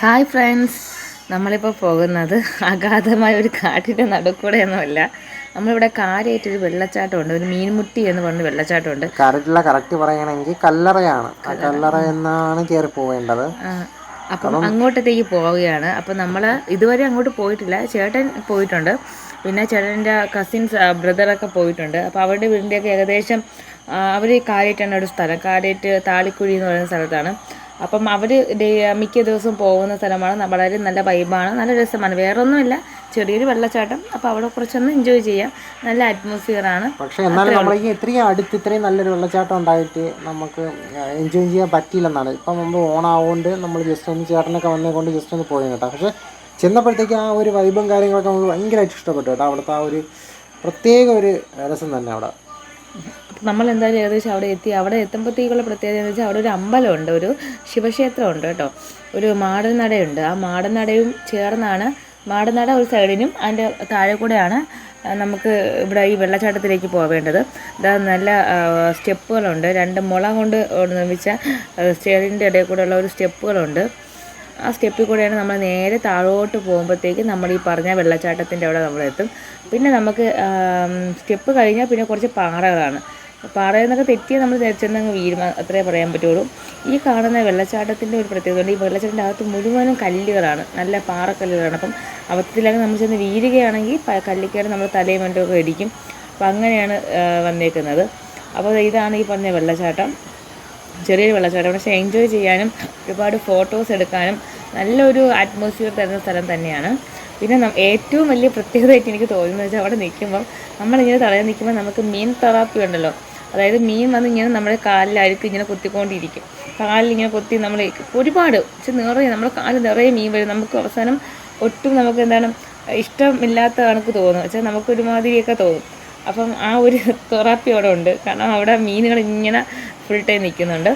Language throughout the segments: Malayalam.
ഹായ് ഫ്രണ്ട്സ് നമ്മളിപ്പോൾ പോകുന്നത് അഗാധമായ ഒരു കാട്ടിന്റെ നടുക്കൂടെയൊന്നുമല്ല. നമ്മളിവിടെ കാര്യമായിട്ടൊരു വെള്ളച്ചാട്ടമുണ്ട്. ഒരു മീൻമുട്ടി എന്ന് പറഞ്ഞ വെള്ളച്ചാട്ടമുണ്ട്. കറക്റ്റുള്ള കറക്റ്റ് പറയണമെങ്കിൽ കല്ലറയാണ്. കല്ലറ. എന്നാണ് കയറി പോവേണ്ടത്. അപ്പം അങ്ങോട്ടത്തേക്ക് പോവുകയാണ്. അപ്പം നമ്മൾ ഇതുവരെ അങ്ങോട്ട് പോയിട്ടില്ല. ചേട്ടൻ പോയിട്ടുണ്ട്. പിന്നെ ചേട്ടന്റെ കസിൻസ് ബ്രദറൊക്കെ പോയിട്ടുണ്ട്. അപ്പോൾ അവരുടെ വീടിന്റെയൊക്കെ ഏകദേശം അവർ കാര്യമായിട്ടാണ് ഒരു സ്ഥലം. കാര്യമായിട്ട് താളിക്കുഴി എന്ന് പറയുന്ന സ്ഥലത്താണ്. അപ്പം അവർ മിക്ക ദിവസവും പോകുന്ന സ്ഥലമാണ്. വളരെ നല്ല വൈബാണ് നല്ല രസമാണ്. വേറെ ഒന്നുമില്ല ചെറിയൊരു വെള്ളച്ചാട്ടം. അപ്പോൾ അവിടെ കുറച്ചൊന്ന് എൻജോയ് ചെയ്യാം. നല്ല അറ്റ്മോസ്ഫിയറാണ് പക്ഷേ എന്നാലും നമ്മൾ ഈ ഇത്രയും അടുത്ത് ഇത്രയും നല്ലൊരു വെള്ളച്ചാട്ടം ഉണ്ടായിട്ട് നമുക്ക് എൻജോയ് ചെയ്യാൻ പറ്റിയില്ലെന്നാണ്. ഇപ്പം നമ്മൾ ഓണാവുകൊണ്ട് നമ്മൾ ജസ്റ്റ് ഒന്ന് ചേട്ടനൊക്കെ വന്നേ കൊണ്ട് ജസ്റ്റ് ഒന്ന് പോയി കേട്ടോ. പക്ഷേ ചെന്നപ്പോഴത്തേക്ക് ആ ഒരു വൈബും കാര്യങ്ങളൊക്കെ നമുക്ക് ഭയങ്കരമായിട്ട് ഇഷ്ടപ്പെട്ടു കേട്ടോ. അവിടുത്തെ ആ ഒരു പ്രത്യേക ഒരു രസം തന്നെ അവിടെ. നമ്മൾ എന്തായാലും ഏകദേശം അവിടെ എത്തി. അവിടെ എത്തുമ്പോഴത്തേക്കുള്ള പ്രത്യേകത എന്ന് വെച്ചാൽ അവിടെ ഒരു അമ്പലമുണ്ട് ഒരു ശിവക്ഷേത്രമുണ്ട് കേട്ടോ. ഒരു മാടനടയുണ്ട്. ആ മാടനടയും ചേർന്നാണ് മാടനട ഒരു സൈഡിനും അതിന്റെ താഴെ കൂടെയാണ് നമുക്ക് ഇവിടെ ഈ വെള്ളച്ചാട്ടത്തിലേക്ക് പോവേണ്ടത്. ഇതാ നല്ല സ്റ്റെപ്പുകളുണ്ട്. രണ്ട് മുള കൊണ്ട് നിർമ്മിച്ച സ്റ്റെയറിന്റെ ഇടയിൽ കൂടെയുള്ള ഒരു സ്റ്റെപ്പുകളുണ്ട്. ആ സ്റ്റെപ്പിൽ കൂടെയാണ് നമ്മൾ നേരെ താഴോട്ട് പോകുമ്പോഴത്തേക്ക് നമ്മൾ ഈ പറഞ്ഞ വെള്ളച്ചാട്ടത്തിന്റെ അവിടെ നമ്മളെത്തും പിന്നെ നമുക്ക് സ്റ്റെപ്പ് കഴിഞ്ഞാൽ പിന്നെ കുറച്ച് പാറകളാണ്. പാറയിൽ നിന്നൊക്കെ തെറ്റിയാൽ നമ്മൾ ചെന്നങ്ങ് വീഴും. അത്രേ പറയാൻ പറ്റുള്ളൂ. ഈ കാണുന്ന വെള്ളച്ചാട്ടത്തിന്റെ ഒരു പ്രത്യേകത ഉണ്ട് ഈ വെള്ളച്ചാട്ടത്തിന്റെ അകത്ത് മുഴുവനും കല്ലുകളാണ്. നല്ല പാറക്കല്ലുകളാണ്. അപ്പം അബദ്ധത്തിലൊക്കെ നമ്മൾ ചെന്ന് വീഴുകയാണെങ്കിൽ കല്ലിക്കയറി നമ്മൾ തലയും മറ്റുമൊക്കെ ഇടിക്കും. അപ്പം അങ്ങനെയാണ് വന്നേക്കുന്നത്. അപ്പോൾ ഇതാണ് ഈ പറഞ്ഞ വെള്ളച്ചാട്ടം. ചെറിയൊരു വെള്ളച്ചാട്ടം. പക്ഷേ എൻജോയ് ചെയ്യാനും ഒരുപാട് ഫോട്ടോസ് എടുക്കാനും നല്ലൊരു അറ്റ്മോസ്ഫിയർ തരുന്ന സ്ഥലം തന്നെയാണ്. പിന്നെ ഏറ്റവും വലിയ പ്രത്യേകതയായിട്ട് എനിക്ക് തോന്നുന്നത് വെച്ചാൽ അവിടെ നിൽക്കുമ്പോൾ നമ്മളിങ്ങനെ തടയാൻ നിൽക്കുമ്പോൾ നമുക്ക് മീൻ തെറാപ്പി ഉണ്ടല്ലോ. അതായത് മീൻ വന്ന് ഇങ്ങനെ നമ്മുടെ കാലിൽ അഴുക്ക് ഇങ്ങനെ കുത്തിക്കൊണ്ടിരിക്കും. കാലിൽ ഇങ്ങനെ കുത്തി നമ്മൾ ഒരുപാട് പക്ഷെ നിറയെ നമ്മുടെ കാലിൽ നിറയെ മീൻ വരും. നമുക്ക് അവസാനം ഒട്ടും നമുക്ക് എന്താണ് ഇഷ്ടമില്ലാത്ത കണക്ക് തോന്നും. വെച്ചാൽ നമുക്ക് ഒരുമാതിരിയൊക്കെ തോന്നും. അപ്പം ആ ഒരു തെറാപ്പി അവിടെ ഉണ്ട്. കാരണം അവിടെ മീനുകൾ ഇങ്ങനെ ഫുൾ ടൈം നിൽക്കുന്നുണ്ട്.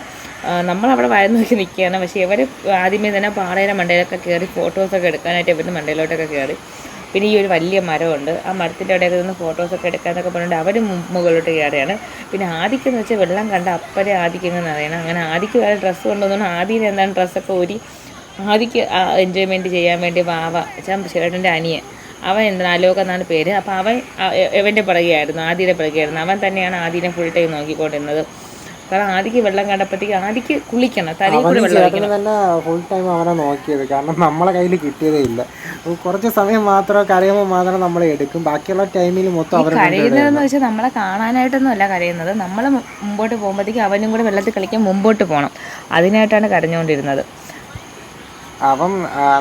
നമ്മളവിടെ വയന്ന് നോക്കി നിൽക്കുകയാണ്. പക്ഷേ ഇവർ ആദ്യമേ തന്നെ പാറയുടെ മണ്ടയിലൊക്കെ കയറി ഫോട്ടോസൊക്കെ എടുക്കാനായിട്ട് ഇവരുടെ മണ്ടയിലോട്ടൊക്കെ കയറി. പിന്നെ ഈ ഒരു വലിയ മരമുണ്ട്. ആ മരത്തിന്റെ അവിടെയൊക്കെ നിന്ന് ഫോട്ടോസൊക്കെ എടുക്കാനൊക്കെ പറഞ്ഞിട്ട് അവർ മുകളിലോട്ട് കയറിയാണ് പിന്നെ ആദിക്കെന്ന് വെച്ചാൽ വെള്ളം കണ്ട അപ്പരെ ആദിക്കെന്ന് അറിയണം. അങ്ങനെ ആദിക്ക് വേറെ ഡ്രസ്സ് കൊണ്ടുവന്നു ആദ്യം എന്താണ് ഡ്രസ്സൊക്കെ ഊരി ആദിക്ക് എൻജോയ്മെന്റ് ചെയ്യാൻ വേണ്ടി വാവ വെച്ചാൽ ചേട്ടന്റെ അനിയൻ അവൻ എന്താണ് അലോക എന്നാണ് പേര്. അപ്പോൾ അവൻ എവന്റെ പിറകെയായിരുന്നു? ആദിയുടെ പിറകെയായിരുന്നു. അവൻ തന്നെയാണ് ആദിനെ ഫുൾ ടൈം നോക്കിക്കൊണ്ടിരുന്നത്. കാരണം ആദിക്ക് വെള്ളം കണ്ടപ്പോഴത്തേക്ക് ആദിക്ക് കുളിക്കണം തലയിൽ കൂടി വെള്ളം തന്നെ ഫുൾ ടൈം അവനെ നോക്കിയത്. കാരണം നമ്മളെ കയ്യിൽ കിട്ടിയതേ ഇല്ല. കുറച്ച് സമയം മാത്രം കരയുമ്പോൾ മാത്രം നമ്മൾ എടുക്കും. ബാക്കിയുള്ള ടൈമിൽ മൊത്തം അവർ കരയുന്നതെന്ന് വെച്ചാൽ നമ്മളെ കാണാനായിട്ടൊന്നും അല്ല കരയുന്നത്. നമ്മൾ മുമ്പോട്ട് പോകുമ്പോഴത്തേക്ക് അവനും കൂടെ വെള്ളത്തിൽ കളിക്കാൻ മുമ്പോട്ട് പോകണം അതിനായിട്ടാണ് കരഞ്ഞുകൊണ്ടിരുന്നത് അപ്പം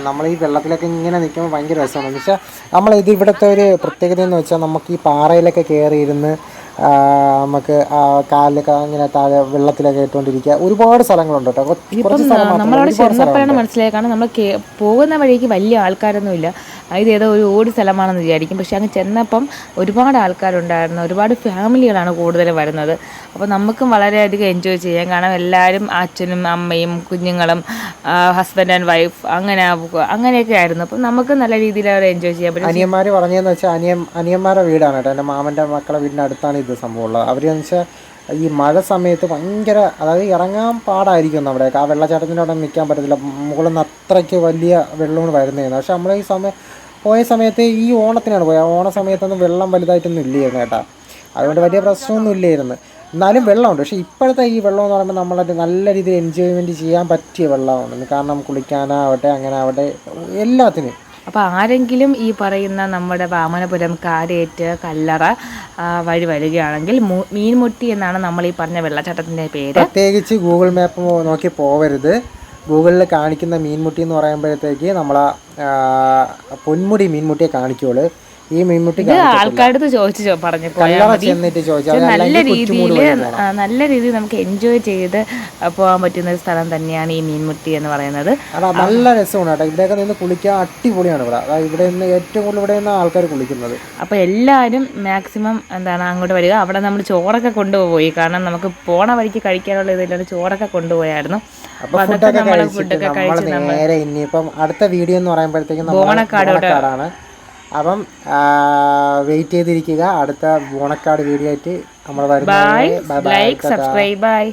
നമ്മൾ ഈ വെള്ളത്തിലൊക്കെ ഇങ്ങനെ നിൽക്കുമ്പോൾ ഭയങ്കര രസമാണ്. എന്ന് വെച്ചാൽ നമ്മൾ ഇത് ഇവിടുത്തെ ഒരു പ്രത്യേകത എന്ന് വെച്ചാൽ നമുക്ക് ഈ പാറയിലൊക്കെ കയറി ഇരുന്ന് ആ, നമുക്ക് കാലിലൊക്കെ ഇങ്ങനെ താഴെ വെള്ളത്തിലൊക്കെ ഇട്ടുകൊണ്ടിരിക്കുക. ഒരുപാട് സ്ഥലങ്ങളുണ്ട് കേട്ടോ. കുറച്ച് നമ്മളവിടെ ചെന്നപ്പോഴാണ് മനസ്സിലായത്. കാരണം നമ്മൾ പോകുന്ന വഴിക്ക് വലിയ ആൾക്കാരൊന്നുമില്ല. ഇത് ഏതോ ഒരു ഓടി സ്ഥലമാണെന്ന് വിചാരിക്കും. പക്ഷെ അങ്ങ് ചെന്നപ്പം ഒരുപാട് ആൾക്കാരുണ്ടായിരുന്നു. ഒരുപാട് ഫാമിലികളാണ് കൂടുതൽ വരുന്നത്. അപ്പോൾ നമുക്കും വളരെയധികം എൻജോയ് ചെയ്യാം. കാരണം എല്ലാവരും അച്ഛനും അമ്മയും കുഞ്ഞുങ്ങളും ഹസ്ബൻഡ് ആൻഡ് വൈഫ് അങ്ങനെ അങ്ങനെയൊക്കെ ആയിരുന്നു. അപ്പം നമുക്ക് നല്ല രീതിയിൽ അവർ എൻജോയ് ചെയ്യാൻ പറ്റും. അനിയന്മാർ പറഞ്ഞതെന്ന് വെച്ചാൽ അനിയൻ അനിയന്മാരുടെ വീടാണ് കേട്ടോ. എന്റെ മാമന്റെ മക്കളുടെ വീടിന്റെ അടുത്താണ് ഇത് സംഭവമുള്ളത് അവരെന്ന് വെച്ചാൽ ഈ മഴ സമയത്ത് ഭയങ്കര അതായത് ഇറങ്ങാൻ പാടായിരിക്കും നമ്മുടെ. ആ വെള്ളച്ചാട്ടത്തിന്റെ അവിടെ നിൽക്കാൻ പറ്റത്തില്ല. മുകളിൽ നിന്ന് അത്രയ്ക്ക് വലിയ വെള്ളമാണ് വരുന്നതെന്ന്. പക്ഷെ നമ്മൾ ഈ സമയം പോയ സമയത്ത് ഈ ഓണത്തിനാണ് പോയത് ഓണ സമയത്തൊന്നും വെള്ളം വലുതായിട്ടൊന്നും ഇല്ലായിരുന്നു കേട്ടോ. അതുകൊണ്ട് വലിയ പ്രശ്നമൊന്നും ഇല്ലായിരുന്നു. എന്നാലും വെള്ളമുണ്ട്. പക്ഷേ ഇപ്പോഴത്തെ ഈ വെള്ളം എന്ന് പറയുമ്പോൾ നമ്മളത് നല്ല രീതിയിൽ എൻജോയ്മെന്റ് ചെയ്യാൻ പറ്റിയ വെള്ളമാണ്. കാരണം കുളിക്കാനാവട്ടെ അങ്ങനെ ആവട്ടെ എല്ലാത്തിനും. അപ്പോൾ ആരെങ്കിലും ഈ പറയുന്ന നമ്മുടെ വാമനപുരം കാരേറ്റ് കല്ലറ വഴി വരികയാണെങ്കിൽ മീൻമുട്ടി എന്നാണ് നമ്മൾ ഈ പറഞ്ഞ വെള്ളച്ചാട്ടത്തിന്റെ പേര്. പ്രത്യേകിച്ച് ഗൂഗിൾ മാപ്പ് നോക്കി പോവരുത്. ഗൂഗിളിൽ കാണിക്കുന്ന മീൻമുട്ടി എന്ന് പറയുമ്പോഴത്തേക്ക് നമ്മൾ പൊന്മുടി മീൻമുട്ടിയെ കാണിക്കുള്ളൂ. ഈ മീൻമുട്ടി ആൾക്കാരുടെ ചോദിച്ചു പറഞ്ഞു നല്ല രീതിയിൽ നല്ല രീതിയിൽ നമുക്ക് എൻജോയ് ചെയ്ത് പോകാൻ പറ്റുന്ന ഒരു സ്ഥലം തന്നെയാണ് ഈ മീൻമുട്ടി എന്ന് പറയുന്നത്. നല്ല രസമാണ് കേട്ടോ. ഇവിടെയൊക്കെ നിന്ന് കുളിക്കാൻ അടിപൊളിയാണ് ഇവിടെ. ഇവിടെ നിന്ന് ഏറ്റവും കൂടുതൽ ഇവിടെ നിന്ന് ആൾക്കാർ കുളിക്കുന്നത്. അപ്പോൾ എല്ലാവരും മാക്സിമം എന്താണ് അങ്ങോട്ട് വരിക. അവിടെ നമ്മൾ ചോറൊക്കെ കൊണ്ടുപോയി. കാരണം നമുക്ക് പോണ വഴിക്ക് കഴിക്കാനുള്ള ഇതില്ലാതെ ചോറൊക്കെ കൊണ്ടുപോയായിരുന്നു. ഫുഡൊക്കെ നമ്മൾ കഴിച്ചിട്ട് നേരെ ഇനിയിപ്പം അടുത്ത വീഡിയോ എന്ന് പറയുമ്പോഴത്തേക്കും ഓണക്കാടാണ് അപ്പം വെയിറ്റ് ചെയ്തിരിക്കുക. അടുത്ത ഓണക്കാട് വീഡിയോ ആയിട്ട് നമ്മൾ വരുന്നത് bye bye like subscribe bye